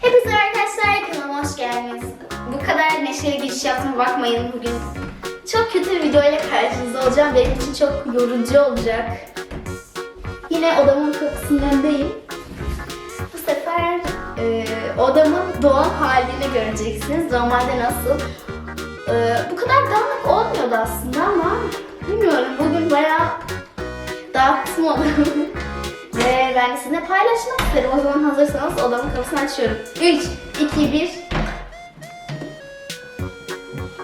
Hepinize arkadaşlar kanalıma hoş geldiniz. Bu kadar neşeli giriş yaptığıma bakmayın bugün. Çok kötü bir video ile karşınızda olacağım. Benim için çok yorucu olacak. Yine odamın kapısının önündeyim. Bu sefer e, odamın doğal halini göreceksiniz. Normalde nasıl? E, bu kadar dağınık olmuyordu aslında ama bilmiyorum bugün bayağı dağıttım odamı. Ve ben de sizinle paylaşmak isterim. O zaman hazırsanız odamın kapısını açıyorum. 3, 2, 1.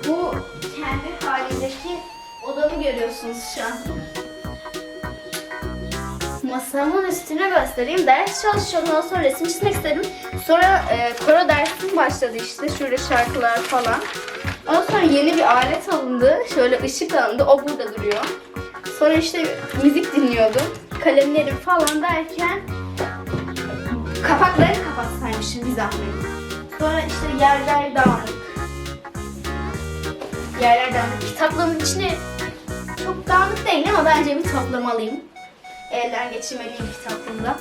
Bu kendi halindeki odamı görüyorsunuz şu an. Masamın üstüne göstereyim. Ders çalışıyordum. Ondan sonra resim çizmek istedim. Sonra e, koro dersim başladı işte. Şöyle şarkılar falan. Ondan sonra yeni bir alet alındı. Şöyle ışık alındı. O burada duruyor. Sonra işte müzik dinliyordum. Kalemlerim falan derken kapakları kapatsaymışım bir zahmet. Sonra işte yerler dağınık. Yerler dağınık. Kitaplığımın içine çok dağınık değil ama bence bir toplamalıyım. Elden geçirmeliyim kitaplığımda.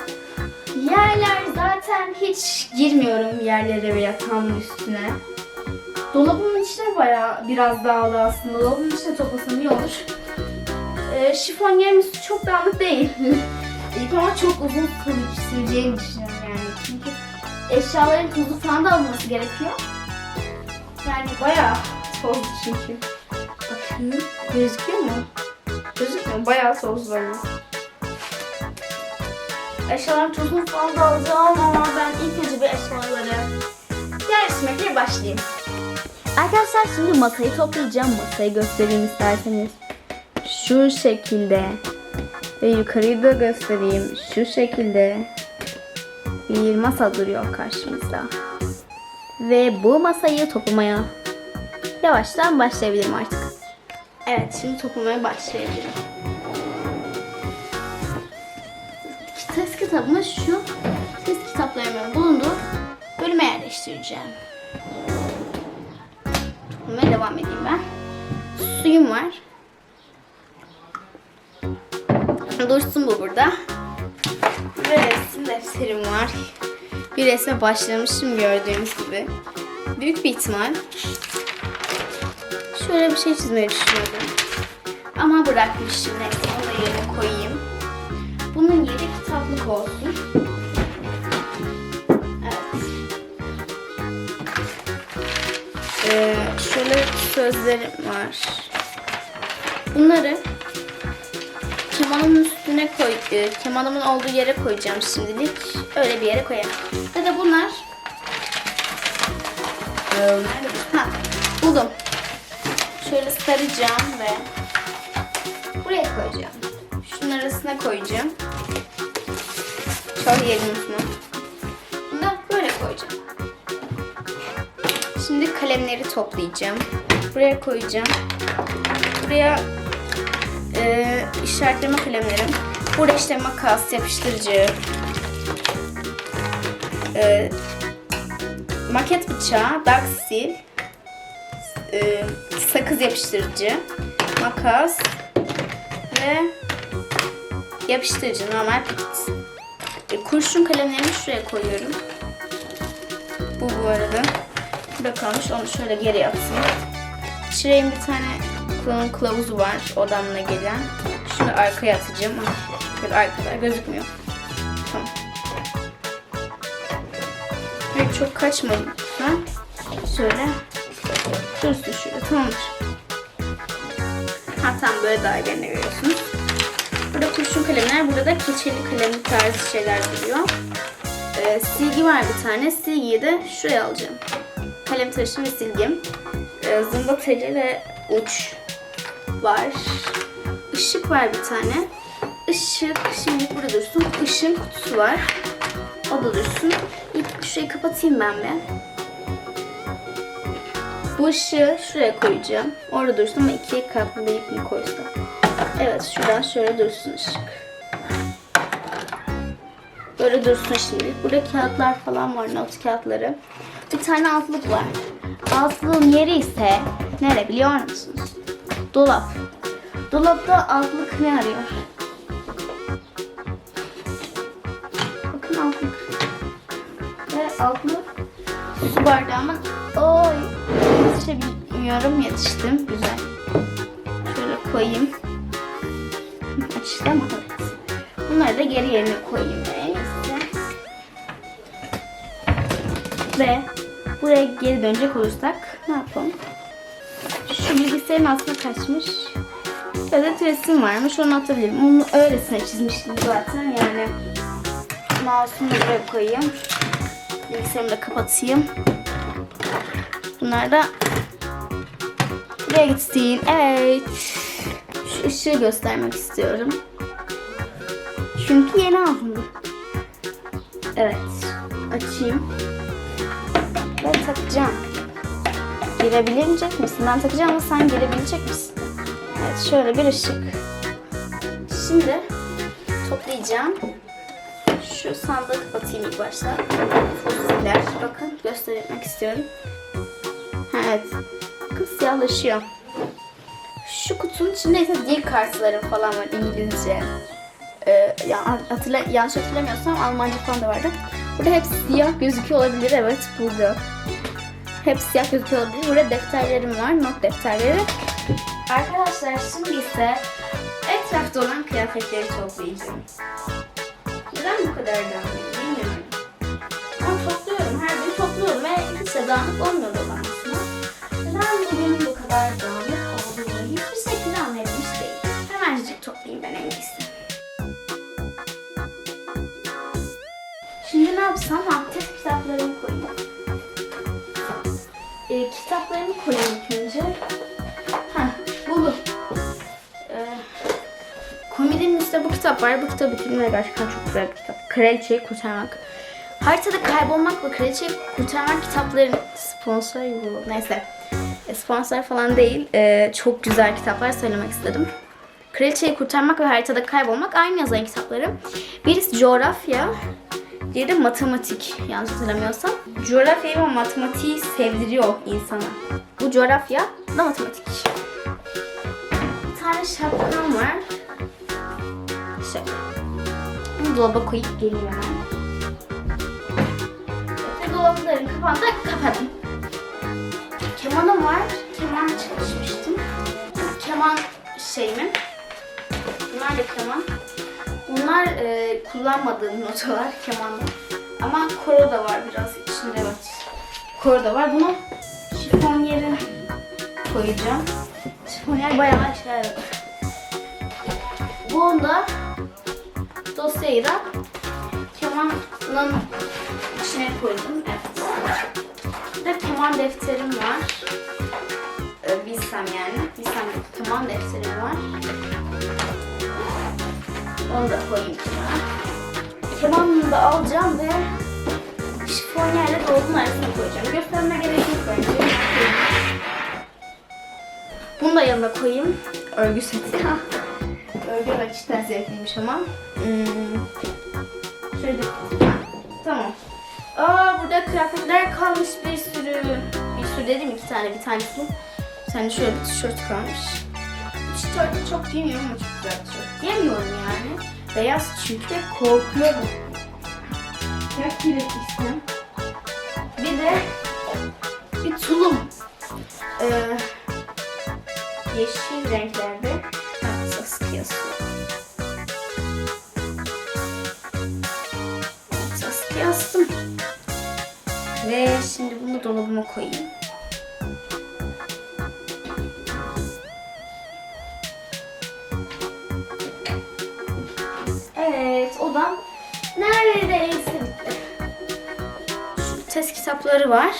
Yerler zaten hiç girmiyorum yerlere ve yatağımın üstüne. Dolabımın içine bayağı biraz dağıldı aslında. Dolabımın içine toplasam iyi olur. E, şifonyerimiz çok dağınık değil. İlk ama çok uzun sür- süreceğini düşünüyorum yani. Çünkü eşyaların tozu falan da alınması gerekiyor. Yani bayağı tozlu çünkü. Bakayım gözüküyor mu? Gözükmüyor mu? Bayağı tozlu yani. Eşyaların tozunu falan da alacağım ama ben ilk önce bir eşyaları yerleştirmekle başlayayım. Arkadaşlar şimdi masayı toplayacağım. Masayı göstereyim isterseniz. Şu şekilde. Ve yukarıyı da göstereyim. Şu şekilde. Bir masa duruyor karşımızda. Ve bu masayı toplamaya yavaştan başlayabilirim artık. Evet şimdi toplamaya başlayabilirim. Test kitabımı şu test kitaplarımın bulunduğu bölüme yerleştireceğim. Toplamaya devam edeyim ben. Suyum var. Dursun bu burada. Ve resim defterim var. Bir resme başlamışım gördüğünüz gibi. Büyük bir ihtimal şöyle bir şey çizmeyi düşünüyordum. Ama bırakmışım. Neyse onu da yerine koyayım. Bunun yeri kitaplık olsun. Evet. Ee, şöyle sözlerim var. Bunları kemanımın üstüne koy, e, kemanımın olduğu yere koyacağım şimdilik. Öyle bir yere koyarım. Ve de bunlar Ee? Ha, buldum. Şöyle saracağım ve buraya koyacağım. Şunun arasına koyacağım. Şöyle yerin üstüne. Bunu da böyle koyacağım. Şimdi kalemleri toplayacağım. Buraya koyacağım. Buraya e, işaretleme kalemlerim. Burada işte makas, yapıştırıcı, e, maket bıçağı, daksil, e, sakız yapıştırıcı, makas ve yapıştırıcı normal. E, kurşun kalemlerimi şuraya koyuyorum. Bu bu arada. Burada kalmış onu şöyle geri atayım. Şuraya bir tane kullanım kılavuzu var odamla gelen. Şunu arkaya atacağım. Böyle arkada gözükmüyor. Tamam. Evet, çok kaçmayın lütfen. Şöyle. Dursun şöyle tamamdır. Ha böyle dairelerini görüyorsunuz. Burada kurşun kalemler, burada da keçeli kalem tarzı şeyler duruyor. Ee, silgi var bir tane. Silgiyi de şuraya alacağım. Kalem tıraşım ve silgim. Ee, zımba teli ve uç var. Işık var bir tane. Işık şimdi burada dursun. Işığın kutusu var. O da dursun. İlk şurayı kapatayım ben bir. Bu ışığı şuraya koyacağım. Orada dursun ama ikiye katlayıp mı koysam? Evet şuradan şöyle dursun ışık. Böyle dursun şimdi. Burada kağıtlar falan var, not kağıtları. Bir tane altlık var. Altlığın yeri ise nere biliyor musunuz? Dolap. Dolapta altlık ne arıyor? Bakın altlık. Ve altlık Su bardağımın oy yetişebilmiyorum. Yetiştim. Güzel. Şöyle koyayım. Açtı ama evet. Bunları da geri yerine koyayım. Neyse. Ve buraya geri dönecek olursak ne yapalım? Şu bilgisayarın altına kaçmış. Böyle resim varmış onu atabilirim. Onu öylesine çizmiştim zaten yani. Mouse'umu da buraya koyayım. Bilgisayarımı da kapatayım. Bunlar da buraya gitsin. Evet. Şu ışığı göstermek istiyorum. Çünkü yeni aldım. Evet. Açayım. Ve takacağım. Girebilecek misin? Ben takacağım ama sen girebilecek misin? Evet şöyle bir ışık. Şimdi toplayacağım. Şu sandığı kapatayım ilk başta. Fosiller. Bakın göstermek istiyorum. Evet. Bakın siyahlaşıyor. Şu kutunun içinde ise dil kartları falan var İngilizce. Ee, ya, hatırla, yanlış hatırlamıyorsam Almanca falan da vardı. Burada hep siyah gözüküyor olabilir. Evet burada. Hep siyah gözüküyor olabilir. Burada defterlerim var. Not defterleri. Arkadaşlar şimdi ise etrafta olan kıyafetleri toplayacağım. Neden bu kadar dağınık bilmiyorum. Ama topluyorum. Her gün topluyorum ve hiç de dağınık olmuyor odam aslında. Neden bugün bu kadar dağınık olduğunu hiçbir şekilde anlayabilmiş değilim. Hemencik toplayayım ben en iyisi. Şimdi ne yapsam? Test kitaplarımı koyayım. Kitaplarımı koyayım ilk önce. Ha, buldum. E, Komedinin üstünde bu kitap var. Bu kitap bitirmeye gerçekten çok güzel bir kitap. Kraliçeyi Kurtarmak. Haritada kaybolmak ve kraliçeyi kurtarmak kitapların sponsor bu. Neyse. E, Sponsor falan değil. E, çok güzel kitaplar söylemek istedim. Kraliçeyi kurtarmak ve haritada kaybolmak aynı yazan kitapları. Birisi coğrafya, diğeri de matematik yanlış hatırlamıyorsam. Coğrafyayı ve matematiği sevdiriyor insana. Bu coğrafya da matematik. Bir tane şapkam var. Şöyle. Bunu dolaba koyup hemen. Ve dolapların kapağını da kapadım. Kemanım var. Keman çalışmıştım. Keman şeyimin. Bunlar keman. Bunlar e, kullanmadığım notalar kemanda. Ama koro da var biraz içinde evet. Koro da var. Bunu şifonyere koyacağım. Şifonyer bayağı işler yarar. Bunu da dosyayı da kemanın içine koydum. Evet. Bir de keman defterim var. Ee, bilsem yani. Bilsem keman defterim var. Onu da koyayım kenara. Kemanımı da alacağım ve şifonyerle dolabın arasına koyacağım. Gösterme gerek yok bence. Bunu da yanına koyayım. Örgü seti. Örgü cidden zevkliymiş ama. Hmm. Şöyle Tamam. Aa burada kıyafetler kalmış bir sürü. Bir sürü dedim iki tane bir tanesi. Bir tane şöyle bir tişört kalmış. Tişörtü çok giymiyorum ama çok güzel bir tişört. Giyemiyorum yani. Beyaz çünkü korkuyorum. Ya kirletmişsem. Bir de bir tulum. Ee, yeşil renklerde. Evet, askıya Evet, askıya astım. Ve şimdi bunu dolabıma koyayım. Evet, odam neredeyse bitti. Şu test kitapları var.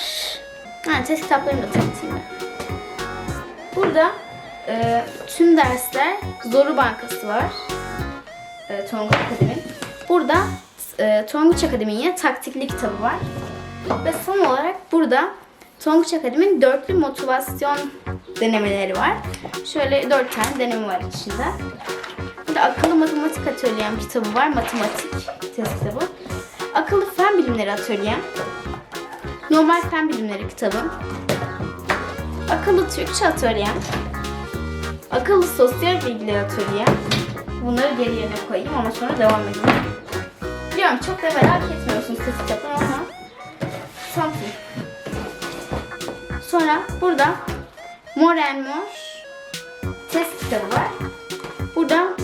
Ha, test kitaplarını da tanıtayım ben. Burada e, tüm dersler Zoru Bankası var. E, Tonguç Akademi. Burada e, Tonguç Akademi'ye taktikli kitabı var. Ve son olarak burada Tonguç Akademi'nin dörtlü motivasyon denemeleri var. Şöyle dört tane deneme var içinde. Burada akıllı matematik atölyem kitabı var. Matematik test kitabı. Akıllı fen bilimleri atölyem. Normal fen bilimleri kitabı. Akıllı Türkçe atölyem. Akıllı sosyal bilgiler atölyem. Bunları geri yerine koyayım ama sonra devam edeyim. Biliyorum çok da merak etmiyorsunuz test kitapları ama something. Sonra burada Mor and Mor test kitabı var.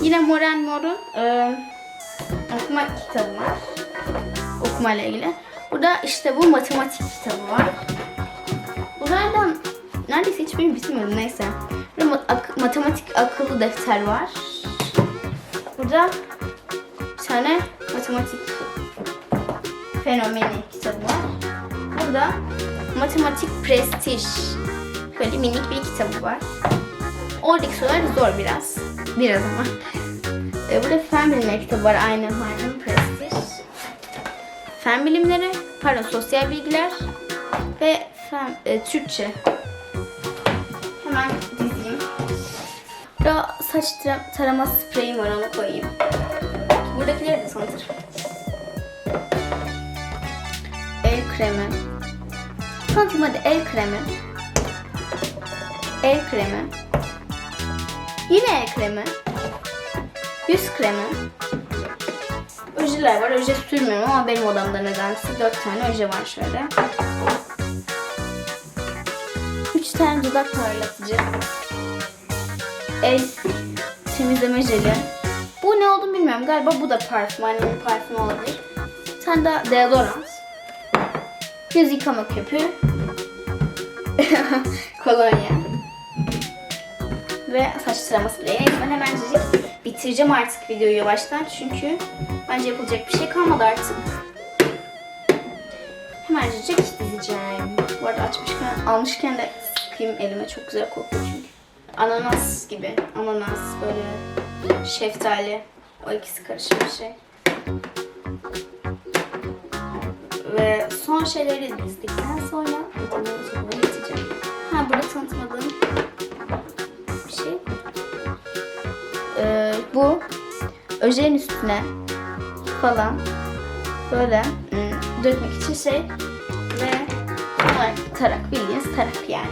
Yine Mor and Mor'un e, okuma kitabı var. Okuma ile ilgili. Burada işte bu matematik kitabı var. Bunlardan neredeyse hiçbirini bitirmedim neyse. Burada ak- matematik akıllı defter var. Burada bir tane matematik fenomeni kitabı var. Burada matematik prestij böyle minik bir kitabı var. Oradaki sorular zor biraz. Biraz ama. Ee, burada fen bilimleri var aynı aynı prestij. Fen bilimleri, pardon sosyal bilgiler ve fen, e, Türkçe. Hemen dizeyim. Burada saç tara- tarama spreyim var onu koyayım. Buradakileri de sanatırım. El kremi. Tanıtım hadi el kremi. El kremi. Yine kremi. Yüz kremi. Ojeler var. Oje sürmüyorum ama benim odamda nedense dört tane oje var şöyle. Üç tane dudak parlatıcı. El temizleme jeli. Bu ne olduğunu bilmiyorum. Galiba bu da parfüm. Annemin parfümü olabilir. Bir tane daha deodorant. Yüz yıkama köpüğü. Kolonya. Ve saç taraması spreyi. Neyse ben hemencecik bitireceğim artık videoyu yavaştan. Çünkü bence yapılacak bir şey kalmadı artık. Hemencecik dizeceğim. Bu arada açmışken, almışken de sıkayım elime. Çok güzel kokuyor çünkü. Ananas gibi. Ananas böyle şeftali. O ikisi karışık bir şey. Ve son şeyleri dizdikten sonra bu öjenin üstüne falan böyle ım, dökmek için şey ve olarak tarak bildiğiniz tarak yani.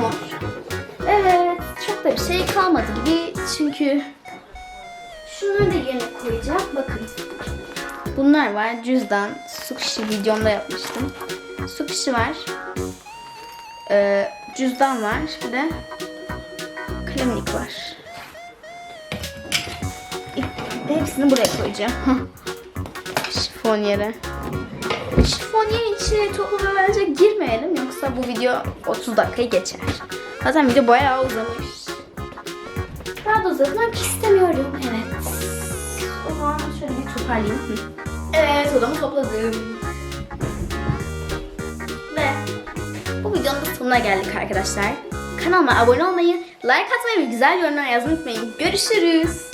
Mor. Evet çok da bir şey kalmadı gibi çünkü şunları da yerine koyacağım. Bakın. Bunlar var. Cüzdan, su kişi videomda yapmıştım. Su kişi var. Ee, cüzdan var. Bir de kalemlik var. Hepsini buraya koyacağım. Şifonyere. Şifonyerin içine topu ve bence girmeyelim yoksa bu video 30 dakikayı geçer. Zaten video bayağı uzamış. Daha da uzatmak istemiyorum. Evet. O zaman şöyle bir toparlayayım. Evet odamı topladım. Ve bu videonun da sonuna geldik arkadaşlar. Kanalıma abone olmayı, like atmayı ve güzel yorumlar yazmayı unutmayın. Görüşürüz.